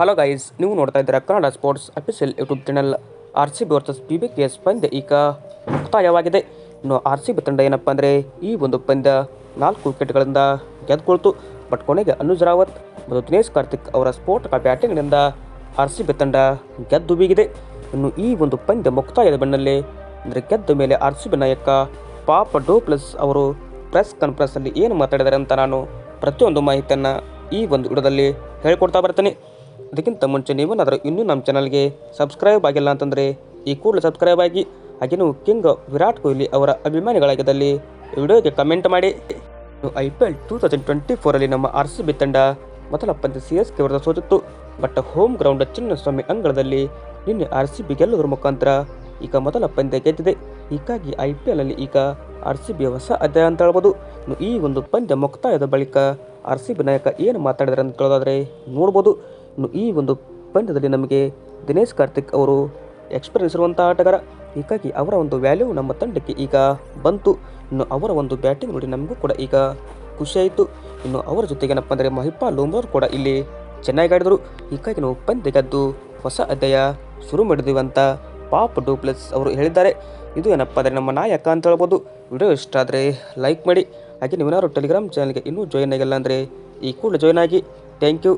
Hello guys ನೀವು ನೋಡ್ತಾ ಇದ್ದೀರಾ Kannada sports official YouTube channel R C B versus B B K S ಪಂದ್ಯ ಈಗ ಮುಕ್ತಾಯವಾಗಿದೆ. ಇನ್ನು ಆರ್ ಸಿ ಬಿ ತಂಡ ಏನಪ್ಪ ಅಂದರೆ ಈ ಒಂದು ಪಂದ್ಯ ನಾಲ್ಕು ವಿಕೆಟ್ಗಳಿಂದ ಗೆದ್ದುಕೊಳ್ತು ಬಟ್ ಕೊನೆಗೆ ಅನುಜ್ ರಾವತ್ ಮತ್ತು ದಿನೇಶ್ ಕಾರ್ತಿಕ್ ಅವರ ಸ್ಫೋಟಕ ಬ್ಯಾಟಿಂಗ್ನಿಂದ ಆರ್ ಸಿ ಬಿ ತಂಡ ಗೆದ್ದು ಬೀಗಿದೆ. ಇನ್ನು ಈ ಒಂದು ಪಂದ್ಯ ಮುಕ್ತಾಯದ ಬೆನ್ನಲ್ಲೇ ಅಂದರೆ ಗೆದ್ದ ಮೇಲೆ ಆರ್ ಸಿ ಬಿ ನಾಯಕ ಪಾಪ ಡೋಪ್ಲಸ್ ಅವರು ಪ್ರೆಸ್ ಕಾನ್ಫರೆನ್ಸಲ್ಲಿ ಏನು ಮಾತಾಡಿದ್ದಾರೆ ಅಂತ ನಾನು ಪ್ರತಿಯೊಂದು ಮಾಹಿತಿಯನ್ನು ಈ ಒಂದು ವಿಡಿಯೋದಲ್ಲಿ ಹೇಳಿಕೊಡ್ತಾ ಬರ್ತೀನಿ. ಅದಕ್ಕಿಂತ ಮುಂಚೆ ನೀವು ಏನಾದರೂ ಇನ್ನೂ ನಮ್ಮ ಚಾನಲ್ಗೆ ಸಬ್ಸ್ಕ್ರೈಬ್ ಆಗಿಲ್ಲ ಅಂತಂದರೆ ಈ ಕೂಡಲೇ ಸಬ್ಸ್ಕ್ರೈಬ್ ಆಗಿ ಹಾಗೆ ನೀವು ಕಿಂಗ್ ವಿರಾಟ್ ಕೊಹ್ಲಿ ಅವರ ಅಭಿಮಾನಿಗಳಾಗಿದ್ದಲ್ಲಿ ವಿಡಿಯೋಗೆ ಕಮೆಂಟ್ ಮಾಡಿ. I P L two thousand twenty ಫೋರಲ್ಲಿ ನಮ್ಮ ಆರ್ ಸಿ ಬಿ ತಂಡ ಮೊದಲ ಪಂದ್ಯ ಸಿ ಎಸ್ ಕೆ ವಿರುದ್ಧ ಸೋತಿತ್ತು. ಬಟ್ ಹೋಮ್ ಗ್ರೌಂಡ್ ಚಿನ್ನಸ್ವಾಮಿ ಅಂಗಳದಲ್ಲಿ ನಿನ್ನೆ ಆರ್ ಸಿ ಬಿ ಗೆಲ್ಲುವುದರ ಮುಖಾಂತರ ಈಗ ಮೊದಲ ಪಂದ್ಯ ಗೆದ್ದಿದೆ. ಹೀಗಾಗಿ ಐ ಪಿ ಎಲ್ನಲ್ಲಿ ಈಗ ಆರ್ ಸಿ ಬಿ ಹೊಸ ಅಧ್ಯಾಯ ಅಂತ ಹೇಳ್ಬೋದು. ಈ ಒಂದು ಪಂದ್ಯ ಮುಕ್ತಾಯದ ಬಳಿಕ ಆರ್ ಸಿ ಬಿ ನಾಯಕ ಏನು ಮಾತಾಡಿದ್ರೆ ಅಂತ ಕೇಳೋದಾದರೆ ನೋಡ್ಬೋದು. ಈ ಒಂದು ಪಂದ್ಯದಲ್ಲಿ ನಮಗೆ ದಿನೇಶ್ ಕಾರ್ತಿಕ್ ಅವರು ಎಕ್ಸ್ಪೀರಿಯನ್ಸ್ ಇರುವಂಥ ಆಟಗಾರ. ಹೀಗಾಗಿ ಅವರ ಒಂದು ವ್ಯಾಲ್ಯೂ ನಮ್ಮ ತಂಡಕ್ಕೆ ಈಗ ಬಂತು. ಇನ್ನು ಅವರ ಒಂದು ಬ್ಯಾಟಿಂಗ್ ನೋಡಿ ನಮಗೂ ಕೂಡ ಈಗ ಖುಷಿಯಾಯಿತು ಇನ್ನು ಅವರ ಜೊತೆಗೆ ಏನಪ್ಪ ಅಂದರೆ ಮಹಿಪಾ ಲೋಮ್ರವ್ರು ಕೂಡ ಇಲ್ಲಿ ಚೆನ್ನಾಗಿ ಆಡಿದರು. ಹೀಗಾಗಿ ನಾವು ಪಂದ್ಯ ಗೆದ್ದು ಹೊಸ ಅಧ್ಯಾಯ ಶುರು ಮಾಡಿದ್ದೀವಿ ಅಂತ ಪಾಪ್ ಡೂಪ್ಲೆಸ್ ಅವರು ಹೇಳಿದ್ದಾರೆ. ಇದು ಏನಪ್ಪ ಅಂದರೆ ನಮ್ಮ ನಾಯಕ ಅಂತ ಹೇಳ್ಬೋದು. ವಿಡಿಯೋ ಇಷ್ಟ ಆದರೆ ಲೈಕ್ ಮಾಡಿ. ಹಾಗೆ ನೀವೇನಾದ್ರು ಟೆಲಿಗ್ರಾಮ್ ಚಾನಲ್ಗೆ ಇನ್ನೂ ಜಾಯ್ನ್ ಆಗಿಲ್ಲ ಅಂದರೆ ಈ ಕೂಡ ಜಾಯ್ನ್ ಆಗಿ. Thank you